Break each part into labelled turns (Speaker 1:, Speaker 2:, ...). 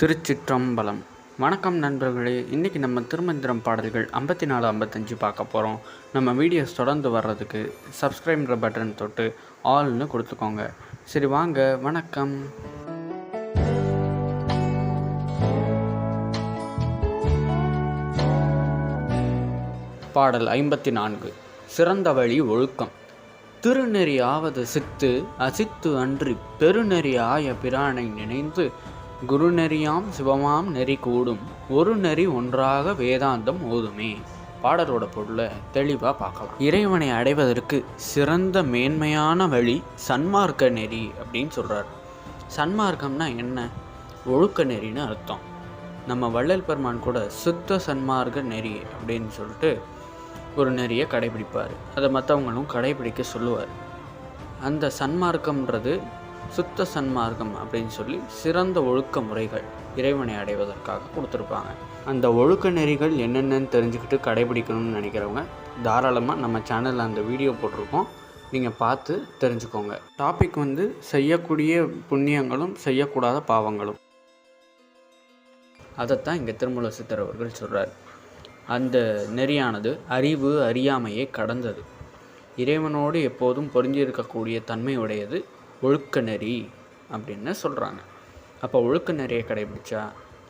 Speaker 1: திருச்சிற்றம்பலம். வணக்கம் நண்பர்களே இன்றைக்கி நம்ம திருமந்திரம் பாடல்கள் ஐம்பத்தி நாலு ஐம்பத்தஞ்சு பார்க்க போகிறோம் நம்ம வீடியோஸ் தொடர்ந்து வர்றதுக்கு சப்ஸ்கிரைப்ன்ற பட்டன் தொட்டு ஆல்னு கொடுத்துக்கோங்க. சரி வாங்க வணக்கம். பாடல் ஐம்பத்தி நான்கு சிறந்த வழி ஒழுக்கம். திருநெறி ஆவது சித்து அசித்து அன்றி பெருநெறி ஆய பிரானை நினைந்து குருநெறியாம் சிவமாம் நெறி கூடும். ஒரு நெறி ஒன்றாக வேதாந்தம் ஓதுமே. பாடலோட பொருளை தெளிவாக பார்க்கலாம். இறைவனை அடைவதற்கு சிறந்த மேன்மையான வழி சன்மார்க்க நெறி அப்படின்னு சொல்கிறார் சன்மார்க்கம்னா என்ன? ஒழுக்க நெறின்னு அர்த்தம். நம்ம வள்ளல் பெருமான் கூட சுத்த சன்மார்க்க நெறி அப்படின்னு சொல்லிட்டு ஒரு நெறியை கடைபிடிப்பார். அதை மற்றவங்களும் கடைபிடிக்க சொல்லுவார். அந்த சன்மார்க்கம்ன்றது சுத்த சன்மார்க்கம் அப்படின்னு சொல்லி சிறந்த ஒழுக்க முறைகள் இறைவனை அடைவதற்காக கொடுத்துருப்பாங்க. அந்த ஒழுக்க நெறிகள் என்னென்னு தெரிஞ்சுக்கிட்டு கடைபிடிக்கணும்னு நினைக்கிறவங்க தாராளமாக நம்ம சேனலில் அந்த வீடியோ போட்டிருக்கோம். நீங்கள் பார்த்து தெரிஞ்சுக்கோங்க. டாபிக் வந்து செய்யக்கூடிய புண்ணியங்களும் செய்யக்கூடாத பாவங்களும். அதைத்தான் இங்கே திருமூல சித்தர் அவர்கள் சொல்கிறார் அந்த நெறியானது அறிவு அறியாமையை கடந்தது. இறைவனோடு எப்போதும் பொருந்தியிருக்கக்கூடிய தன்மை உடையது ஒழுக்க நெறி அப்படின்னு சொல்கிறாங்க அப்போ ஒழுக்க நெறியை கடைபிடிச்சா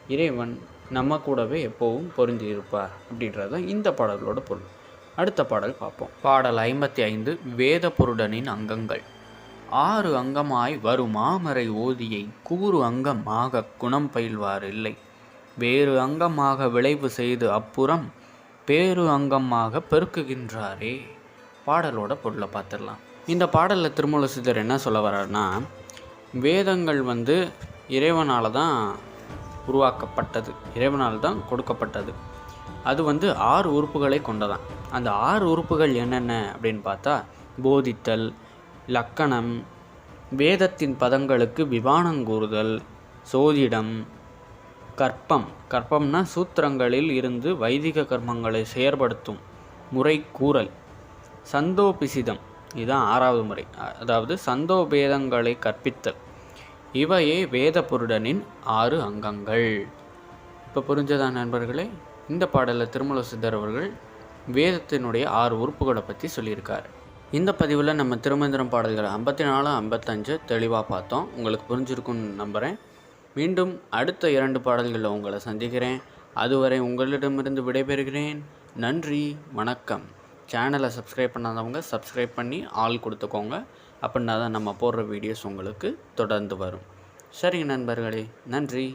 Speaker 1: இறைவன் நம்ம கூடவே எப்போவும் பொருந்தி இருப்பார் அப்படின்றது தான் இந்த பாடலோட பொருள். அடுத்த பாடல் பார்ப்போம். பாடல் ஐம்பத்தி ஐந்து வேத பொருடனின் அங்கங்கள். ஆறு அங்கமாய் வரும் மாமரை ஓதியை கூறு அங்கமாக குணம் பயில்வார் இல்லை. வேறு அங்கமாக விளைவு செய்து அப்புறம் பேரு அங்கமாக பெருக்குகின்றாரே. பாடலோட பொருளை பார்த்துடலாம். இந்த பாடலில் திருமூல சித்தர் என்ன சொல்ல வர்றாருன்னா வேதங்கள் வந்து இறைவனால் தான் உருவாக்கப்பட்டது. இறைவனால் தான் கொடுக்கப்பட்டது. அது வந்து ஆறு உறுப்புகளை கொண்டதான். அந்த ஆறு உறுப்புகள் என்னென்ன அப்படின்னு பார்த்தா போதித்தல் லக்கணம் வேதத்தின் பதங்களுக்கு விவானங்கூறுதல் சோதிடம் கற்பம். கற்பம்னா சூத்திரங்களில் இருந்து வைதிக கர்மங்களை செயற்படுத்தும் முறை கூறல். சந்தோபிசிதம். இதுதான் ஆறாவது முறை. அதாவது சந்தோபேதங்களை கற்பித்தல். இவையே வேத பொருடனின் ஆறு அங்கங்கள். இப்போ புரிஞ்சதா நண்பர்களே? இந்த பாடலில் திருமல சித்தர் அவர்கள் வேதத்தினுடைய ஆறு உறுப்புகளை பற்றி சொல்லியிருக்காரு. இந்த பதிவில் நம்ம திருமந்திரம் பாடல்கள் ஐம்பத்தி நாலு ஐம்பத்தஞ்சு தெளிவாக பார்த்தோம். உங்களுக்கு புரிஞ்சிருக்குன்னு நம்புகிறேன் மீண்டும் அடுத்த இரண்டு பாடல்களில் உங்களை சந்திக்கிறேன். அதுவரை உங்களிடமிருந்து விடைபெறுகிறேன். நன்றி வணக்கம். சேனலை சப்ஸ்கிரைப் பண்ணாதவங்க சப்ஸ்கிரைப் பண்ணி ஆள் கொடுத்துக்கோங்க. அப்படின்னா தான் நம்ம போடுற வீடியோஸ் உங்களுக்கு தொடர்ந்து வரும். சரிங்க நண்பர்களே நன்றி.